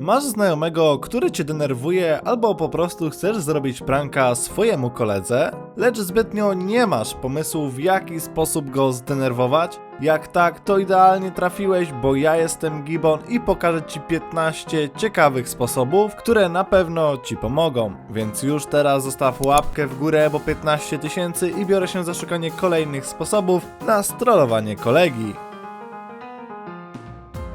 Masz znajomego, który cię denerwuje, albo po prostu chcesz zrobić pranka swojemu koledze, lecz zbytnio nie masz pomysłu, w jaki sposób go zdenerwować? Jak tak, to idealnie trafiłeś, bo ja jestem Gibbon i pokażę ci 15 ciekawych sposobów, które na pewno ci pomogą. Więc już teraz zostaw łapkę w górę, bo 15 tysięcy i biorę się za szukanie kolejnych sposobów na strollowanie kolegi.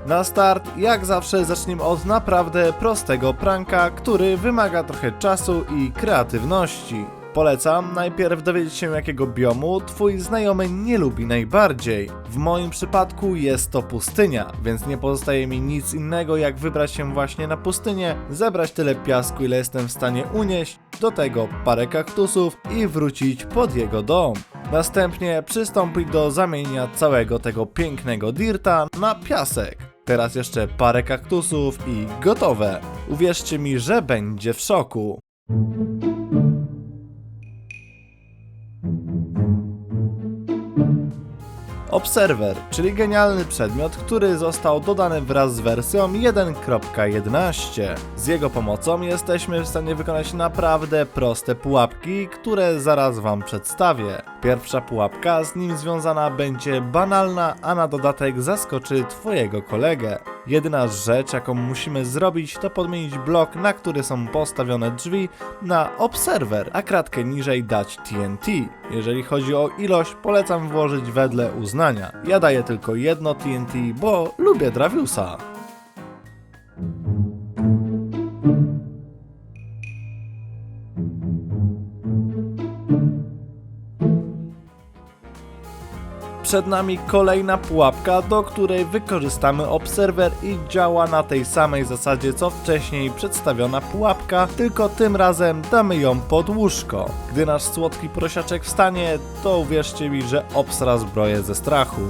Na start, jak zawsze, zacznijmy od naprawdę prostego pranka, który wymaga trochę czasu i kreatywności. Polecam najpierw dowiedzieć się jakiego biomu twój znajomy nie lubi najbardziej. W moim przypadku jest to pustynia, więc nie pozostaje mi nic innego jak wybrać się właśnie na pustynię, zebrać tyle piasku ile jestem w stanie unieść, do tego parę kaktusów i wrócić pod jego dom. Następnie przystąpić do zamienienia całego tego pięknego dirta na piasek. Teraz jeszcze parę kaktusów i gotowe. Uwierzcie mi, że będzie w szoku. Obserwer, czyli genialny przedmiot, który został dodany wraz z wersją 1.11. Z jego pomocą jesteśmy w stanie wykonać naprawdę proste pułapki, które zaraz Wam przedstawię. Pierwsza pułapka z nim związana będzie banalna, a na dodatek zaskoczy Twojego kolegę. Jedyna rzecz, jaką musimy zrobić, to podmienić blok, na który są postawione drzwi, na obserwer, a kratkę niżej dać TNT. Jeżeli chodzi o ilość, polecam włożyć wedle uznania. Ja daję tylko jedno TNT, bo lubię Draviusa. Przed nami kolejna pułapka, do której wykorzystamy obserwer i działa na tej samej zasadzie co wcześniej przedstawiona pułapka, tylko tym razem damy ją pod łóżko. Gdy nasz słodki prosiaczek wstanie, to uwierzcie mi, że obsra zbroję ze strachu.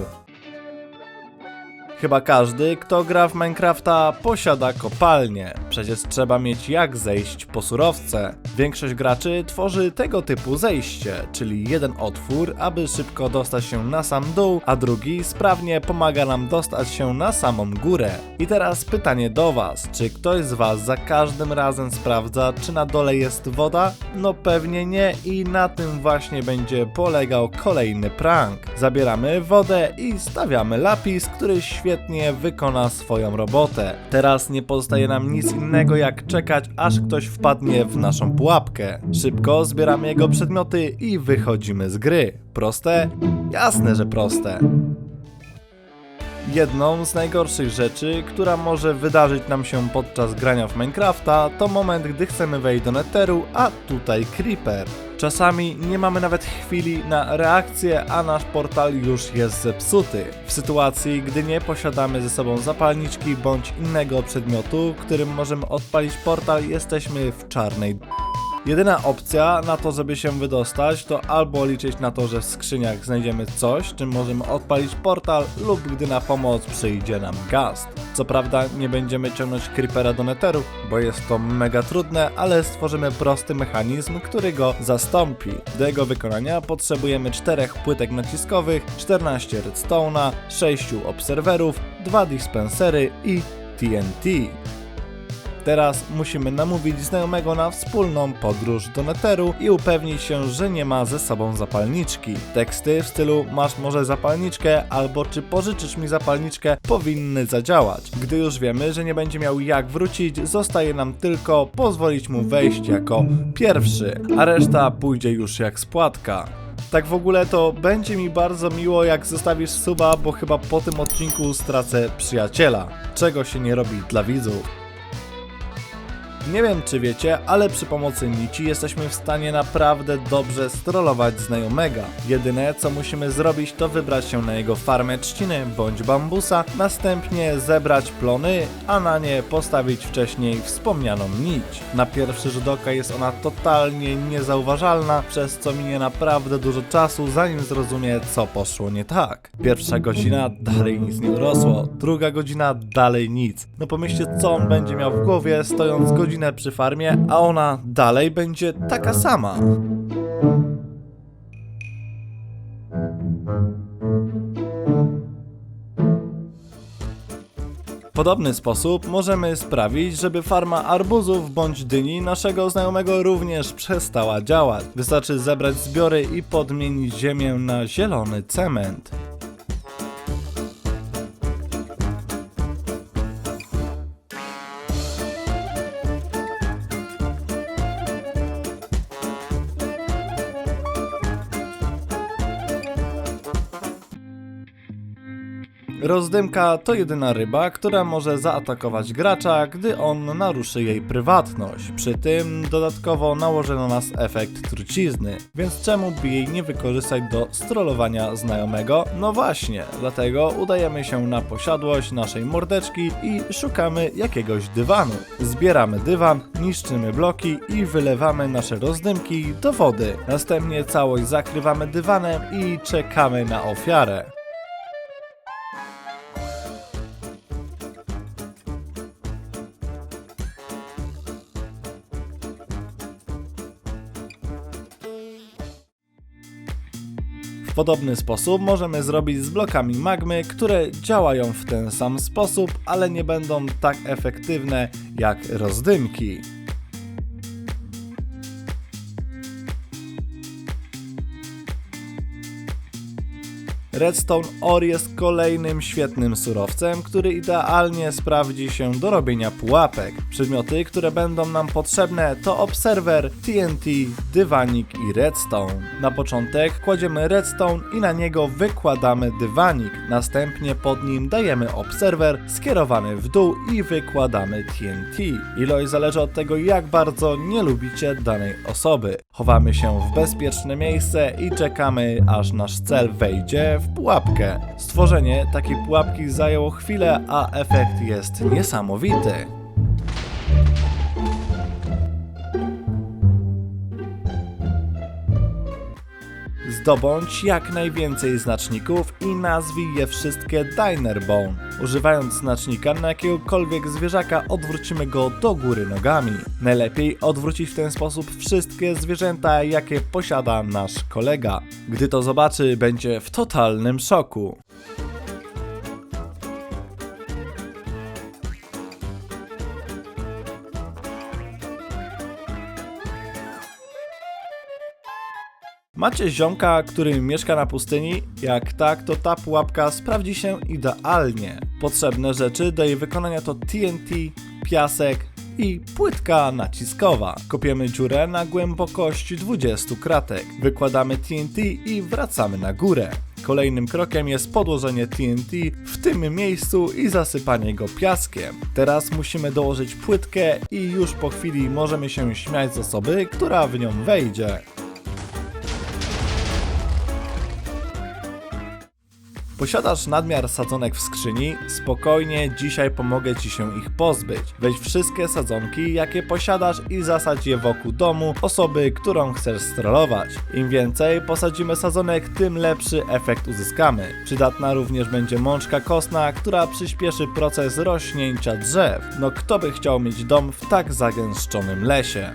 Chyba każdy, kto gra w Minecrafta, posiada kopalnię. Przecież trzeba mieć jak zejść po surowce. Większość graczy tworzy tego typu zejście, czyli jeden otwór, aby szybko dostać się na sam dół, a drugi sprawnie pomaga nam dostać się na samą górę. I teraz pytanie do Was: czy ktoś z Was za każdym razem sprawdza, czy na dole jest woda? No pewnie nie, i na tym właśnie będzie polegał kolejny prank. Zabieramy wodę i stawiamy lapis, który świetnie wykona swoją robotę. Teraz nie pozostaje nam nic innego jak czekać, aż ktoś wpadnie w naszą pułapkę. Szybko zbieramy jego przedmioty i wychodzimy z gry. Proste? Jasne, że proste. Jedną z najgorszych rzeczy, która może wydarzyć nam się podczas grania w Minecrafta, to moment, gdy chcemy wejść do Netheru, a tutaj Creeper. Czasami nie mamy nawet chwili na reakcję, a nasz portal już jest zepsuty. W sytuacji, gdy nie posiadamy ze sobą zapalniczki bądź innego przedmiotu, którym możemy odpalić portal, jesteśmy w czarnej Jedyna opcja na to, żeby się wydostać, to albo liczyć na to, że w skrzyniach znajdziemy coś, czym możemy odpalić portal, lub gdy na pomoc przyjdzie nam gast. Co prawda nie będziemy ciągnąć creepera do netheru, bo jest to mega trudne, ale stworzymy prosty mechanizm, który go zastąpi. Do jego wykonania potrzebujemy 4 płytek naciskowych, 14 redstone'a, 6 obserwerów, 2 dispensery i TNT. Teraz musimy namówić znajomego na wspólną podróż do Netheru i upewnić się, że nie ma ze sobą zapalniczki. Teksty w stylu masz może zapalniczkę albo czy pożyczysz mi zapalniczkę powinny zadziałać. Gdy już wiemy, że nie będzie miał jak wrócić, zostaje nam tylko pozwolić mu wejść jako pierwszy, a reszta pójdzie już jak spłatka. Tak w ogóle to będzie mi bardzo miło jak zostawisz suba, bo chyba po tym odcinku stracę przyjaciela. Czego się nie robi dla widzów. Nie wiem czy wiecie, ale przy pomocy nici jesteśmy w stanie naprawdę dobrze strollować znajomego. Jedyne co musimy zrobić to wybrać się na jego farmę trzciny bądź bambusa, następnie zebrać plony, a na nie postawić wcześniej wspomnianą nić. Na pierwszy rzut oka jest ona totalnie niezauważalna, przez co minie naprawdę dużo czasu zanim zrozumie co poszło nie tak. Pierwsza godzina dalej nic nie urosło, druga godzina dalej nic. No pomyślcie co on będzie miał w głowie stojąc godzinę przy farmie, a ona dalej będzie taka sama. podobny sposób możemy sprawić, żeby farma arbuzów bądź dyni naszego znajomego również przestała działać. Wystarczy zebrać zbiory i podmienić ziemię na zielony cement. Rozdymka to jedyna ryba, która może zaatakować gracza, gdy on naruszy jej prywatność. Przy tym dodatkowo nałoży na nas efekt trucizny, więc czemu by jej nie wykorzystać do strollowania znajomego? No właśnie, dlatego udajemy się na posiadłość naszej mordeczki i szukamy jakiegoś dywanu. Zbieramy dywan, niszczymy bloki i wylewamy nasze rozdymki do wody. Następnie całość zakrywamy dywanem i czekamy na ofiarę. Podobny sposób możemy zrobić z blokami magmy, które działają w ten sam sposób, ale nie będą tak efektywne jak rozdymki. Redstone Ore jest kolejnym świetnym surowcem, który idealnie sprawdzi się do robienia pułapek. Przedmioty, które będą nam potrzebne to obserwer, TNT, dywanik i redstone. Na początek kładziemy redstone i na niego wykładamy dywanik. Następnie pod nim dajemy obserwer skierowany w dół i wykładamy TNT. Ilość zależy od tego jak bardzo nie lubicie danej osoby. Chowamy się w bezpieczne miejsce i czekamy aż nasz cel wejdzie w pułapkę. Stworzenie takiej pułapki zajęło chwilę, a efekt jest niesamowity. Zdobądź jak najwięcej znaczników i nazwij je wszystkie Dinerbone. Używając znacznika na jakiegokolwiek zwierzaka odwrócimy go do góry nogami. Najlepiej odwrócić w ten sposób wszystkie zwierzęta, jakie posiada nasz kolega. Gdy to zobaczy, będzie w totalnym szoku. Macie ziomka, który mieszka na pustyni? Jak tak, to ta pułapka sprawdzi się idealnie. Potrzebne rzeczy do jej wykonania to TNT, piasek i płytka naciskowa. Kopiemy dziurę na głębokość 20 kratek. Wykładamy TNT i wracamy na górę. Kolejnym krokiem jest podłożenie TNT w tym miejscu i zasypanie go piaskiem. Teraz musimy dołożyć płytkę i już po chwili możemy się śmiać z osoby, która w nią wejdzie. Posiadasz nadmiar sadzonek w skrzyni? Spokojnie, dzisiaj pomogę Ci się ich pozbyć. Weź wszystkie sadzonki, jakie posiadasz i zasadź je wokół domu osoby, którą chcesz strollować. Im więcej posadzimy sadzonek, tym lepszy efekt uzyskamy. Przydatna również będzie mączka kostna, która przyspieszy proces rośnięcia drzew. No kto by chciał mieć dom w tak zagęszczonym lesie?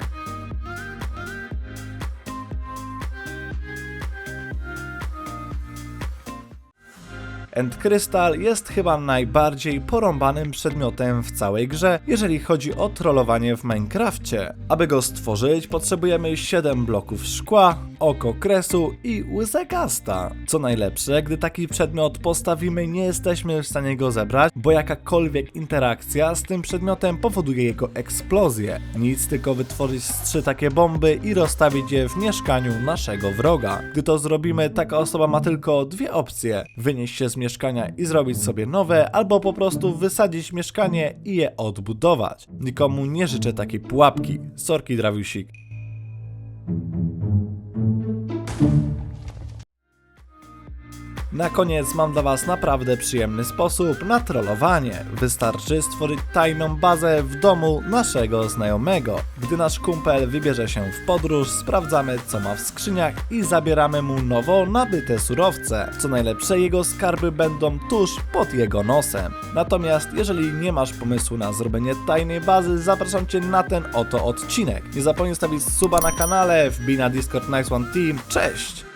End Crystal jest chyba najbardziej porąbanym przedmiotem w całej grze, jeżeli chodzi o trollowanie w Minecrafcie. Aby go stworzyć, potrzebujemy 7 bloków szkła, oko kresu i gasta. Co najlepsze, gdy taki przedmiot postawimy, nie jesteśmy w stanie go zebrać, bo jakakolwiek interakcja z tym przedmiotem powoduje jego eksplozję. Nic tylko wytworzyć z trzy takie bomby i rozstawić je w mieszkaniu naszego wroga. Gdy to zrobimy, taka osoba ma tylko dwie opcje: wynieść się z mieszkania i zrobić sobie nowe, albo po prostu wysadzić mieszkanie i je odbudować. Nikomu nie życzę takiej pułapki. Sorki, Drawiusik. Na koniec mam dla Was naprawdę przyjemny sposób na trollowanie. Wystarczy stworzyć tajną bazę w domu naszego znajomego. Gdy nasz kumpel wybierze się w podróż, sprawdzamy co ma w skrzyniach i zabieramy mu nowo nabyte surowce. Co najlepsze, jego skarby będą tuż pod jego nosem. Natomiast jeżeli nie masz pomysłu na zrobienie tajnej bazy, zapraszam Cię na ten oto odcinek. Nie zapomnij stawić suba na kanale, wbij na Discord Nice One Team. Cześć!